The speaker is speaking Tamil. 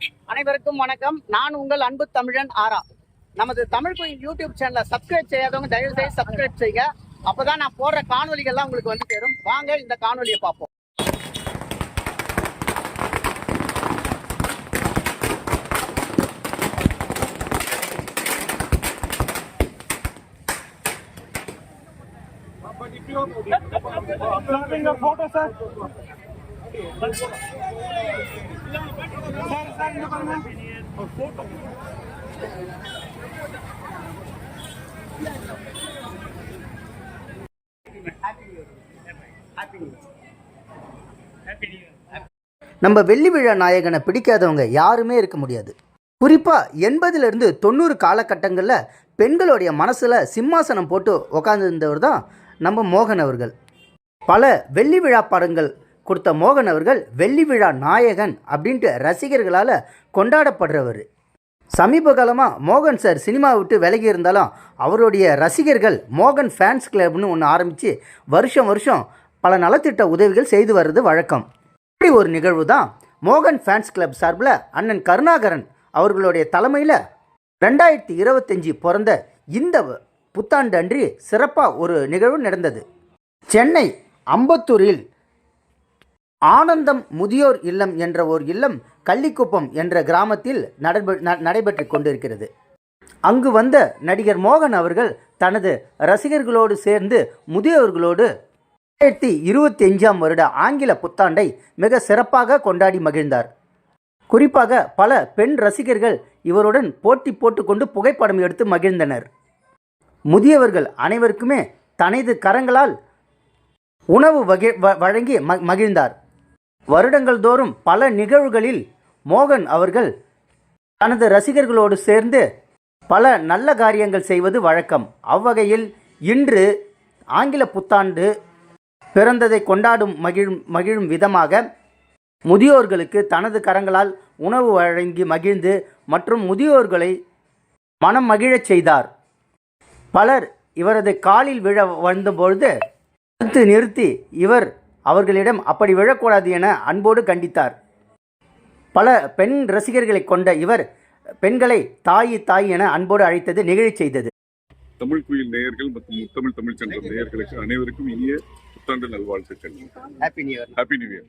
அனைவருக்கும் வணக்கம். நான் உங்கள் அன்பு தமிழன் ஆரா. நமது தமிழ் கோயில் யூடியூப் சேனலை சப்ஸ்கிரைப் செய்யாதவங்க தயவு செய்து சப்ஸ்கிரைப் செய்யுங்க. அப்பதான் நான் போடுற காணொலிகள்லாம் உங்களுக்கு வந்து சேரும். வாங்க இந்த காணொலியை பார்ப்போம். Snapping a photo, sir. நம்ம வெள்ளி விழா நாயகனை பிடிக்காதவங்க யாருமே இருக்க முடியாது. குறிப்பாக எண்பதுலேருந்து தொண்ணூறு காலகட்டங்களில் பெண்களுடைய மனசில் சிம்மாசனம் போட்டு உக்காந்துருந்தவர் தான் நம்ம மோகன் அவர்கள். பல வெள்ளி விழா படங்கள் கொடுத்த மோகன் அவர்கள் வெள்ளி விழா நாயகன் அப்படின்ட்டு ரசிகர்களால் கொண்டாடப்படுறவர். சமீப காலமாக மோகன் சார் சினிமா விட்டு விலகி இருந்தாலும் அவருடைய ரசிகர்கள் மோகன் ஃபேன்ஸ் கிளப்னு ஒன்று ஆரம்பித்து வருஷம் வருஷம் பல நலத்திட்ட உதவிகள் செய்து வர்றது வழக்கம். இப்படி ஒரு நிகழ்வு தான் மோகன் ஃபேன்ஸ் கிளப் சார்பில் அண்ணன் கருணாகரன் அவர்களுடைய தலைமையில் ரெண்டாயிரத்தி இருபத்தஞ்சி பிறந்த இந்த புத்தாண்டு அன்றி சிறப்பாக ஒரு நிகழ்வு நடந்தது. சென்னை அம்பத்தூரில் ஆனந்தம் முதியோர் இல்லம் என்ற ஓர் இல்லம் கள்ளிக்குப்பம் என்ற கிராமத்தில் நடைபெ ந- கொண்டிருக்கிறது. அங்கு வந்த நடிகர் மோகன் அவர்கள் தனது ரசிகர்களோடு சேர்ந்து முதியோர்களோடு ரெண்டாயிரத்தி இருபத்தி அஞ்சாம் வருட ஆங்கில புத்தாண்டை மிக சிறப்பாக கொண்டாடி மகிழ்ந்தார். குறிப்பாக பல பெண் ரசிகர்கள் இவருடன் போட்டி போட்டுக்கொண்டு புகைப்படம் எடுத்து மகிழ்ந்தனர். முதியவர்கள் அனைவருக்குமே தனது கரங்களால் உணவு வகை வ- வழங்கி ம மகிழ்ந்தார். வருடங்கள் தோறும் பல நிகழ்வுகளில் மோகன் அவர்கள் தனது ரசிகர்களோடு சேர்ந்து பல நல்ல காரியங்கள் செய்வது வழக்கம். அவ்வகையில் இன்று ஆங்கில புத்தாண்டு பிறந்ததை கொண்டாடும் மகிழும் மகிழும் விதமாக முதியோர்களுக்கு தனது கரங்களால் உணவு வழங்கி மகிழ்ந்து மற்றும் முதியோர்களை மனம் மகிழச் செய்தார். பலர் இவரது காலில் விழ வந்தபொழுது நிறுத்தி இவர் அவர்களிடம் அப்படி விழக்கூடாது என அன்போடு கண்டித்தார். பல பெண் ரசிகர்களை கொண்ட இவர் பெண்களை தாயி தாய் என அன்போடு அழைத்தது நிகழச் செய்தது. தமிழ் குயில் நேயர்கள் மற்றும் முத்தமிழ் தமிழ் சென்ற நேயர்களுக்கு அனைவருக்கும் இனிய புத்தாண்டு நல்வாழ்த்துக்கள். Happy new year happy new year